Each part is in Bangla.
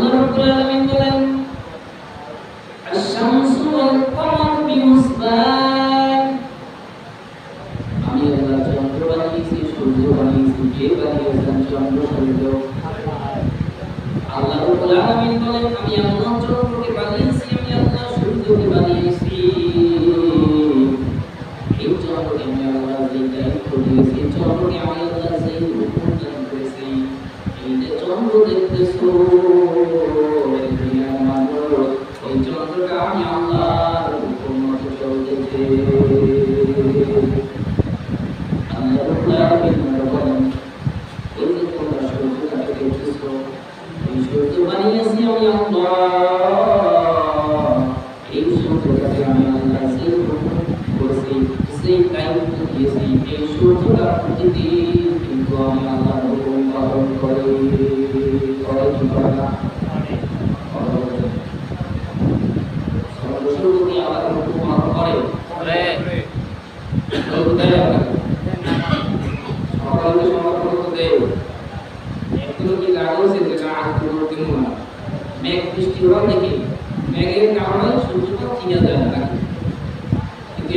আল্লাহ রাব্বুল আলামিন বলেন আশ-শামসু ওয়াল কমারু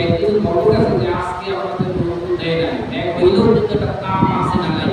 একদিন খবর আছে যে আজকে আমাদের রোদ দেয় না মেঘ হইলেও কিন্তু একটা তাপ আছে না নাই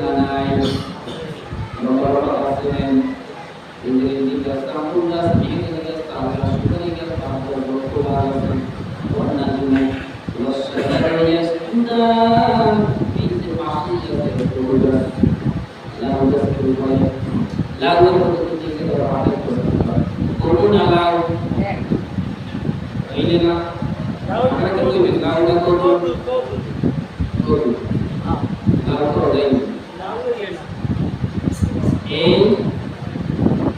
mengenai ini lah, ini tiga tahun ini tiga sudah lalu sudah berkurang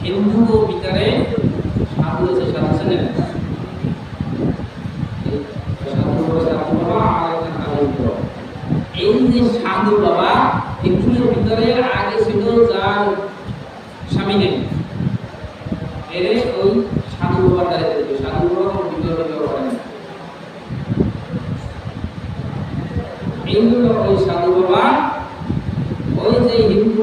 Hindu ভিতরে সাধু আছে, সাধু এই যে সাধু বাবা এগুলোর ভিতরে আগে ছিল যার স্বামী নেই। এর ওই সাধু বাবার দ্বারা সাধু বাবা এইগুলো ওই সাধু বাবা, ওই যে হিন্দু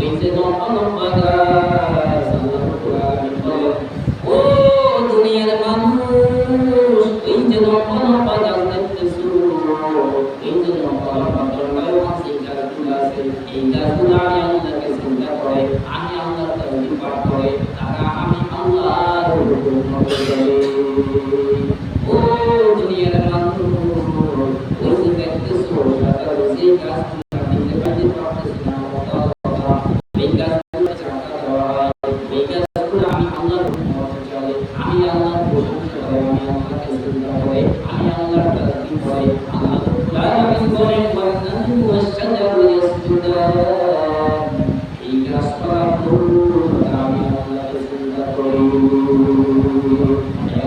ওই যে লম্বা লম্বা গাছ আল্লাহ রাব্বুল আলামিন বলেন ও দুনিয়ার মানুষ এই যে লম্বা লম্বা গাছ দেখতেছো এই যে লম্বা লম্বা জন্মায় আছে গাছগুলো আছে এই গাছগুলো আমি আল্লাহকে চিন্তা করে আমি আল্লাহর তাওহীদ পাঠ করে তারা আমি আল্লাহর হুকুম মতো চলে ও দুনিয়ার মানুষ ওই যে দেখতেছো সাদা যে গাছগুলো আমি দেখতে পারতেছি না কথা এই গাছগুলো চাকা দেওয়া হয় এই গাছগুলো আমি আল্লাহর হুকুম মতো চলে আমি আল্লাহর প্রশংসা করে আমি আল্লাহকে চিন্তা করে আমি আল্লাহর তাসবিহ করে আল্লাহ রাব্বুল আলামিন বলেন ওয়ান্নাজমু ওয়াশ-শাজারু ইয়াসজুদান এই গাছপালা ফুল আমি আল্লাহকে চিন্তা করি একমাত্র মানুষ আল্লাহকে কি করে এটাও করে আবার আমাদের করে কি করে না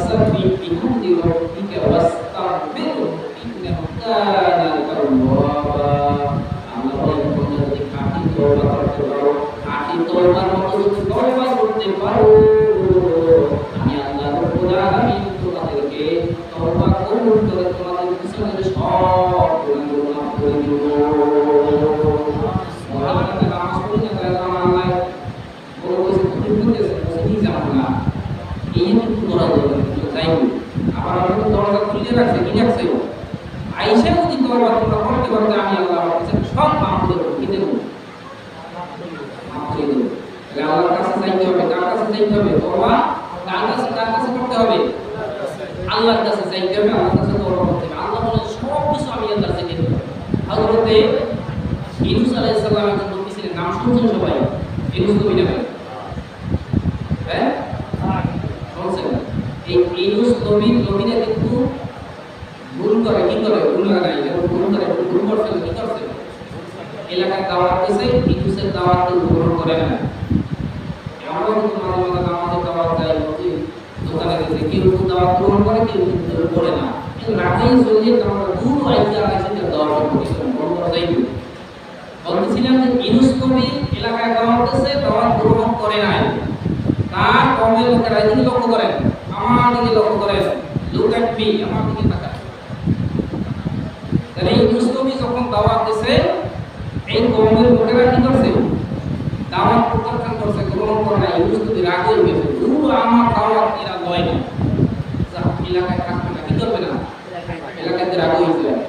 فسبح بحمد ربك واستغفره إنه كان توابا আমরা বলি তোমরা যদি খাঁটি তওবা করতে পারো খাঁটি তওবার মতো যদি তওবা করতে পারো আমি আল্লাহ রব্বুল আলামিন তোমাদেরকে তওবা কবুল করে তোমাদের পিছনের সব গুনাহগুলো মাফ করে দিব মহারাজা ও আইসা যদি তওবা তোমরা করতে পারো আমি আল্লাহ কাছে সব মাফ দেবো, কি দেবো? মাফ করে দেবো। তাহলে আল্লাহর কাছে চাইতে হবে, কার কাছে চাইতে হবে? তওবা কার কাছে কার কাছে করতে হবে? আল্লাহর কাছে চাইতে হবে, আল্লাহর কাছে তওবা করতে হবে। আল্লাহ বলে সব কিছু আমি আল্লাহর কাছে দেব। হযরতে ইউনূস আলাইহিস সালাম একজন নবী ছিলেন, নাম শুনছেন সবাই? ইউনূস নবী না হ্যাঁ? এই ইউনূস নবী, নবীরা কিন্তু করে, কি করে? ভুল নাই। ভুল করে কি করছে? এলাকায় দাওয়াত দিছে ইউনূসের দাওয়াত গ্রহণ করে না। আমরাও কিন্তু মাঝে মাঝে আমাদের দাওয়াত দেয় দোকানে গেছে, কেউ দাওয়াত গ্রহণ করে, কেউ করে না। কিন্তু রাতেই চলে আমরা দূর আইতে আছে যে দাওয়াত করতে বন্ধ করে যাইবে বলতেছিলাম যে ইউনুস নবী এলাকায় দাওয়াত দিচ্ছে দাওয়াত গ্রহণ করে নাই। তার কমের লোকেরা এদিকে লক্ষ্য করেন, আমার দিকে লক্ষ্য করেন। লুক অ্যাট মি আমার দিকে তাকান। তাহলে ইউনুস নবী যখন দাওয়াত দিছে, এই কমের লোকেরা কি করছে? দাওয়াত প্রত্যাখ্যান করছে, গ্রহণ করে না ইউনুস নবী রাগ হয়ে গেছে দূর আমার দাওয়াত এরা লয় না। এলাকায় থাকবে না, কি করবে না? এলাকাতে রাগ হয়ে যায়।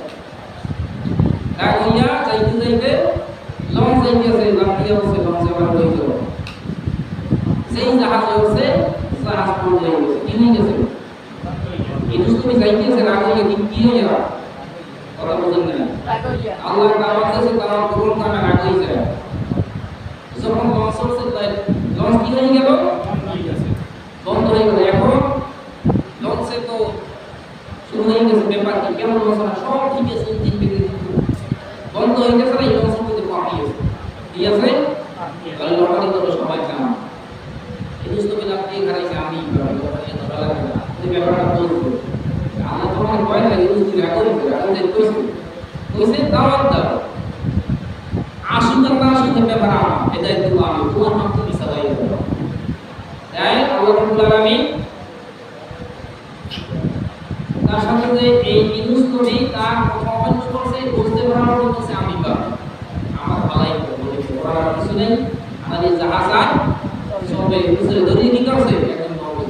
রাগ হইয়া যাইতে যাইতে লঞ্চ যাইতেছে লাফিয়ে বসে লঞ্চে আবার হয়ে গেল সেই জাহাজে উঠছে, জাহাজ পড়ে গেছে। কি হয়ে গেছে? ইনুস তুমি যাইতেছে, রাগ হইয়া কি হয়ে যাবে কথা বুঝেন না আল্লাহ দাওয়াত দিয়েছে তারা গ্রহণ করে না রাগ যখন লঞ্চ উঠছে লঞ্চ কি হয়ে গেল? বন্ধ হয়ে গেল। এখন লঞ্চে তো শুরু হয়ে গেছে ব্যাপার কি? কেমন সব ঠিক আছে বন্ধ হয়ে গেছে না এই লঞ্চের মধ্যে পাঠিয়ে ঠিক আছে তাহলে লটারি তো সবাই জানা এই তো বিল আপনি এখানে এসে আমি লটারি তো ভালো লাগে না এই ব্যাপারটা বলব আমরা তো মনে হয় না ইউজ দিলে কইছে কইছে দাওয়াত দাও। আসুক না আসুক ব্যাপার আমার এটা একটু আমি তোমার নাম তো বিশাল তাই আল্লাহ রাব্বুল তার সাথে এই ইউনুস নবী তার অমান্য করছে, বুঝতে পারার পর বলছে আমি বা আমার ভালাই বলে ওরা কিছু নেই। আমাদের জাহাজ আর সবে বুঝে ধরে কি করছে একদম নবী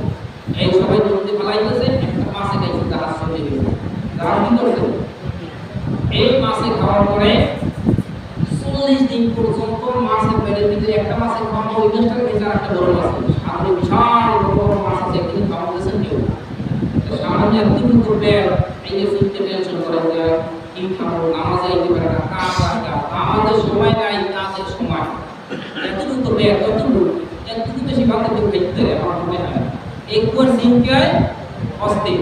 এই সবাই নদীতে ফেলাইতেছে একটা মাছে খাইছে জাহাজ সবে গেছে জাহাজ কি করছে এই মাছে পরে চল্লিশ দিন পর্যন্ত মাছের পেটের ভিতরে একটা মাছের খাওয়া ওই খেয়েছে আর একটা বড় মাছ সামনে বিশাল বড় মাছ আছে একদিন খাওয়া কেউ সামান্য একটু করবে এই যে ফিরতে টেনশন করে যে কি খাব, নামাজে আইতে পারে না আমাদের সময় নাই, কাজের সময়। এতটুকু করবে এতটুকু এতটুকু বেশি খাইতে পারে আমার মনে হয়। এই কুয়ার সিংকায় অস্থির।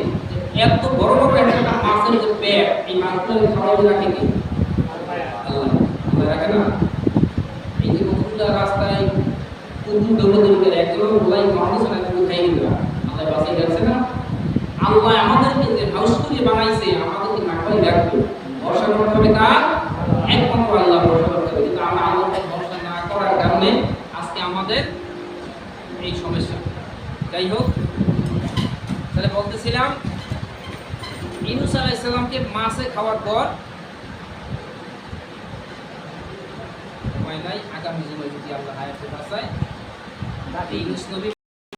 এত বড় বড় একটা মাছের যে পেট, এই মাছগুলো খাওয়া রাখে আল্লাহ না? এই যে কতগুলো রাস্তায় কুকুর করে একজন বলাই মানুষ না, কিন্তু খাই দিল আল্লাহ বাসায় যাচ্ছে না? আল্লাহ আমাদেরকে যে হাউস করে বানাইছে, আমাদেরকে না করে রাখবে ভরসা করতে হবে কার? একমাত্র আল্লাহ ভরসা করতে হবে। কিন্তু আমরা আল্লাহকে ভরসা না করার কারণে আজকে আমাদের এই সমস্যা। যাই হোক, তাহলে বলতেছিলাম ইনুস আলাইসাল্লামকে মাছে খাওয়ার পর নাই আগামী জীবনে যদি আল্লাহ হায়াতে বাঁচায় এই নবী